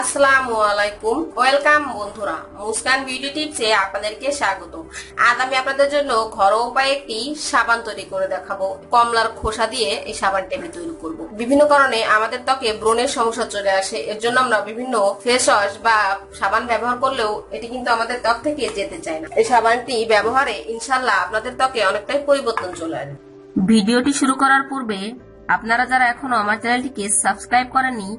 আসসালামু আলাইকুম। ওয়েলকাম বন্ধুরা। মুস্কান বিউটি টিপসে আপনাদেরকে স্বাগত আজ আমি আপনাদের জন্য ঘরোয়া উপায়ে একটি সাবান তৈরি করে দেখাবো। কমলার খোসা দিয়ে এই সাবানটি আমি তৈরি করব। বিভিন্ন কারণে আমাদের ত্বকে ব্রণের সমস্যা চলে আসে। এর জন্য আমরা বিভিন্ন ফেস ওয়াশ বা সাবান ব্যবহার করলেও এটি কিন্তু আমাদের ত্বক থেকে যেতে চায় না। এই সাবানটি ব্যবহারে ইনশাল্লাহ আপনাদের ত্বকে অনেকটাই পরিবর্তন চলে আসবে। ভিডিওটি শুরু করার পূর্বে আপনারা যারা এখনও আমার চ্যানেলটিকে সাবস্ক্রাইব করেননি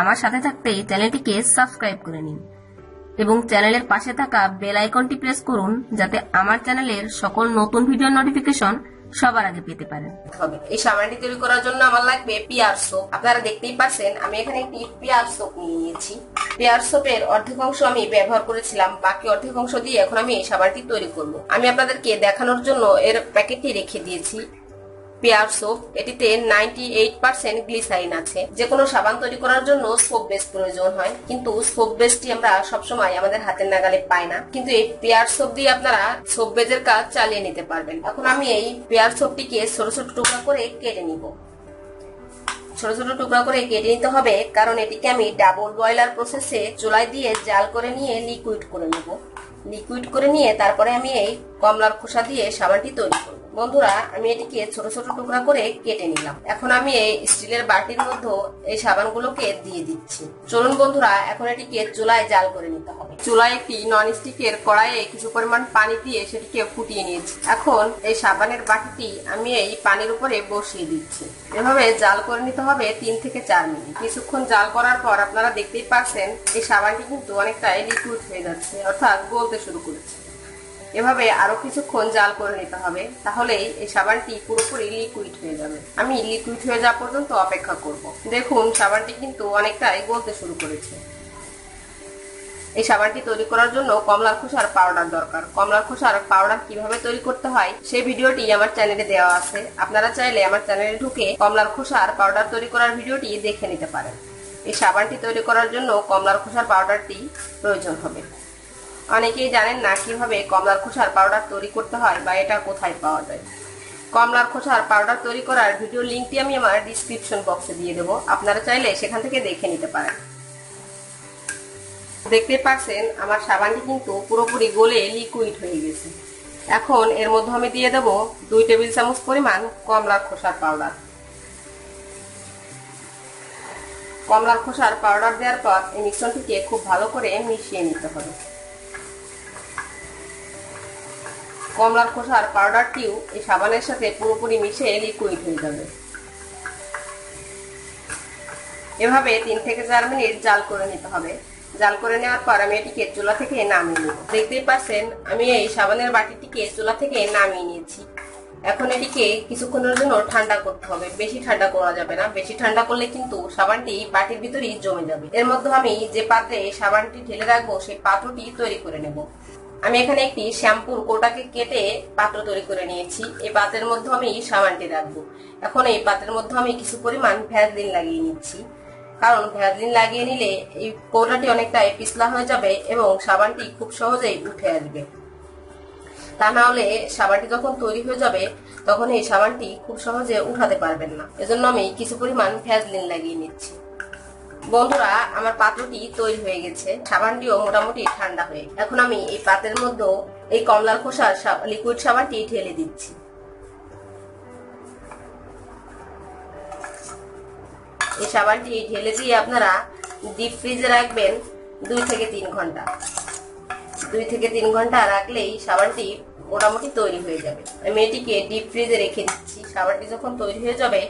আমার সাথে থাকতে চ্যানেলটিকে সাবস্ক্রাইব করে নিন এবং চ্যানেলের পাশে থাকা বেল আইকনটি প্রেস করুন যাতে আমার চ্যানেলের সকল নতুন ভিডিও নোটিফিকেশন সবার আগে পেতে পারেন। এই সাবানটি তৈরি করার জন্য আমার লাগবে পিয়ার সোপ আপনারা দেখতেই পাচ্ছেন আমি এখানে একটি পিয়ার সোপ নিয়ে নিয়েছি। পেয়ার সোপের অর্ধেক অংশ আমি ব্যবহার করেছিলাম, বাকি অর্ধেক অংশ দিয়ে এখন আমি এই সাবানটি তৈরি করব। আমি আপনাদেরকে দেখানোর জন্য এর প্যাকেটটি রেখে দিয়েছি। পেয়ার সোপ এটিতে নাইনটি এইট পার্সেন্ট গ্লিসারিন আছে। যে কোনো সাবান তৈরি করার জন্য সোপ বেস প্রয়োজন হয়। কিন্তু সোপ বেসটি আমরা সবসময় আমাদের হাতের নাগালে পাই না। কিন্তু এই পেয়ার সোপ দিয়ে আপনারা সোপ বেজের কাজ চালিয়ে নিতে পারবেন। এখন আমি এই পেয়ার সোপটিকে ছোট ছোট টুকরা করে কেটে নিব। ছোট ছোট টুকরা করে কেটে নিতে হবে। কারণ এটিকে আমি ডাবল বয়লার প্রসেসে চুলায় দিয়ে জাল করে নিয়ে লিকুইড করে নেব। লিকুইড করে নিয়ে তারপরে আমি এই কমলার খোসা দিয়ে সাবানটি তৈরি করব। বন্ধুরা, আমি এটিকে ছোট ছোট টুকরা করে কেটে নিলাম। এখন আমি এই স্টিলের বাটির মধ্যে এই সাবানগুলোকে দিয়ে দিচ্ছি। চলুন বন্ধুরা, এখন এটিকে চুলায় জাল করে নিতে হবে। চুলায় একটি নন স্টিকের কড়াইয়ে কিছু পরিমাণ পানি দিয়ে সেটিকে ফুটিয়ে নিয়েছি। এখন এই সাবানের বাটিটি আমি এই পানির উপরে বসিয়ে দিচ্ছি। এভাবে জাল করে নিতে হবে তিন থেকে চার মিনিট। কিছুক্ষণ জাল করার পর আপনারা দেখতেই পাচ্ছেন এই সাবানটি কিন্তু অনেকটা লিকুইড হয়ে যাচ্ছে, অর্থাৎ গলতে শুরু করেছে। এভাবে আরও কিছুক্ষণ জাল করে নিতে হবে, তাহলেই এই সাবানটি পুরোপুরি লিকুইড হয়ে যাবে। আমি লিকুইড হয়ে যাওয়া পর্যন্ত অপেক্ষা করব। দেখুন, সাবানটি কিন্তু অনেকটাই গলতে শুরু করেছে। এই সাবানটি তৈরি করার জন্য কমলার খোসার পাউডার দরকার। কমলার খোসার পাউডার কীভাবে তৈরি করতে হয়, সেই ভিডিওটি আমার চ্যানেলে দেওয়া আছে। আপনারা চাইলে আমার চ্যানেলে ঢুকে কমলার খোসার পাউডার তৈরি করার ভিডিওটি দেখে নিতে পারেন। এই সাবানটি তৈরি করার জন্য কমলার খোসার পাউডারটি প্রয়োজন হবে। অনেকেই জানেন না কীভাবে কমলার খোসার পাউডার তৈরি করতে হয় বা এটা কোথায় পাওয়া যায়। কমলার খোসার পাউডার তৈরি করার ভিডিও লিঙ্কটি আমি আমার ডিসক্রিপশন বক্সে দিয়ে দেবো। আপনারা চাইলে সেখান থেকে দেখে নিতে পারেন। দেখতে পাচ্ছেন, আমার সাবানটি কিন্তু পুরোপুরি গলে লিকুইড হয়ে গেছে। এখন এর মধ্যে আমি দিয়ে দেব দুই টেবিল চামচ পরিমাণ কমলার খোসার পাউডার কমলার খোসার পাউডার দেওয়ার পর এই মিশ্রণটিকে খুব ভালো করে মিশিয়ে নিতে হবে। কমলার খোসার পাউডারটিও এই সাবানের সাথে পুরোপুরি মিশে লিকুইড হয়ে যাবে। এভাবে তিন থেকে চার মিনিট জাল করে নিতে হবে। জাল করে নেওয়ার পর আমি এটিকে চুলা থেকে নামিয়ে নেব। দেখতেই পাচ্ছেন, আমি এই সাবানের বাটিটিকে চুলা থেকে নামিয়ে নিয়েছি। এখন এটিকে কিছুক্ষণের জন্য ঠান্ডা করতে হবে। বেশি ঠান্ডা করা যাবে না। বেশি ঠান্ডা করলে কিন্তু সাবানটি বাটির ভিতরেই জমে যাবে। এর মধ্যে আমি যে পাত্রে সাবানটি ঢেলে রাখব, সেই পাত্রটি তৈরি করে নেব। আমি এখানে একটি শ্যাম্পুর কোটাকে কেটে পাত্র তৈরি করে নিয়েছি। এই পাত্রের মধ্যে আমি সাবানটি রাখব। এখন এই পাত্রের মধ্যে আমি কিছু পরিমাণ ভ্যাসলিন লাগিয়ে নিচ্ছি। কারণ ভ্যাজলিন লাগিয়ে নিলে এই কৌটাটি অনেকটা পিছলা হয়ে যাবে এবং সাবানটি খুব সহজেই উঠে আসবে। তা না হলে সাবানটি যখন তৈরি হয়ে যাবে, তখন এই সাবানটি খুব সহজে উঠাতে পারবেন না। এজন্য আমি কিছু পরিমাণ ভ্যাসলিন লাগিয়ে নিচ্ছি। বন্ধুরা, আমার পাত্রটি তৈরি হয়ে গেছে। সাবানটিও মোটামুটি ঠান্ডা হয়ে। এখন আমি এই পাত্রের মধ্যে এই কমলার খোসার লিকুইড সাবানটি ঢেলে দিচ্ছি। এই সাবানটি ঢেলে দিয়ে আপনারা ডিপ ফ্রিজে রাখবেন দুই থেকে তিন ঘণ্টা। দুই থেকে তিন ঘণ্টা রাখলেই সাবানটি মোটামুটি তৈরি হয়ে যাবে। আমি এটিকে ডিপ ফ্রিজে রেখে দিচ্ছি। সাবানটি যখন তৈরি হয়ে যাবে,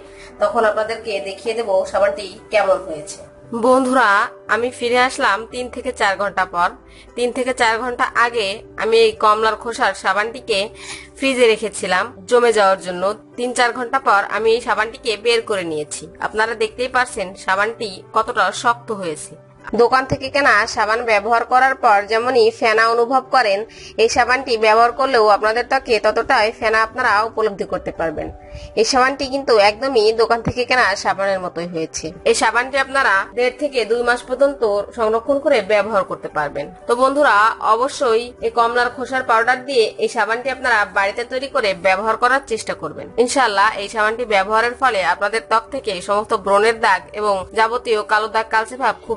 তখন আপনাদেরকে দেখিয়ে দেবো সাবানটি কেমন হয়েছে। বন্ধুরা, আমি ফিরে আসলাম তিন থেকে চার ঘণ্টা পর। তিন থেকে চার ঘণ্টা আগে আমি এই কমলার খোসার সাবানটিকে ফ্রিজে রেখেছিলাম, জমে যাওয়ার জন্য। তিন চার ঘণ্টা পর আমি এই সাবানটিকে বের করে নিয়েছি। আপনারা দেখতেই পারছেন সাবানটি কতটা শক্ত হয়েছে। দোকান থেকে কেনা সাবান ব্যবহার করার পর যেমনই ফেনা অনুভব করেন, এই সাবানটি ব্যবহার করলেও আপনাদের ত্বকে ততটাই ফেনা আপনারা উপলব্ধি করতে পারবেন। এই সাবানটি কিন্তু একদমই দোকান থেকে কেনা সাবানের মতোই হয়েছে। এই সাবানটি আপনারা দেড় থেকে দুই মাস পর্যন্ত সংরক্ষণ করে ব্যবহার করতে পারবেন। তো বন্ধুরা, অবশ্যই এই কমলার খোসার পাউডার দিয়ে এই সাবানটি আপনারা বাড়িতে তৈরি করে ব্যবহার করার চেষ্টা করবেন। ইনশাল্লাহ এই সাবানটি ব্যবহারের ফলে আপনাদের ত্বক থেকে সমস্ত ব্রণের দাগ এবং যাবতীয় কালো দাগ, কালচে ভাব খুব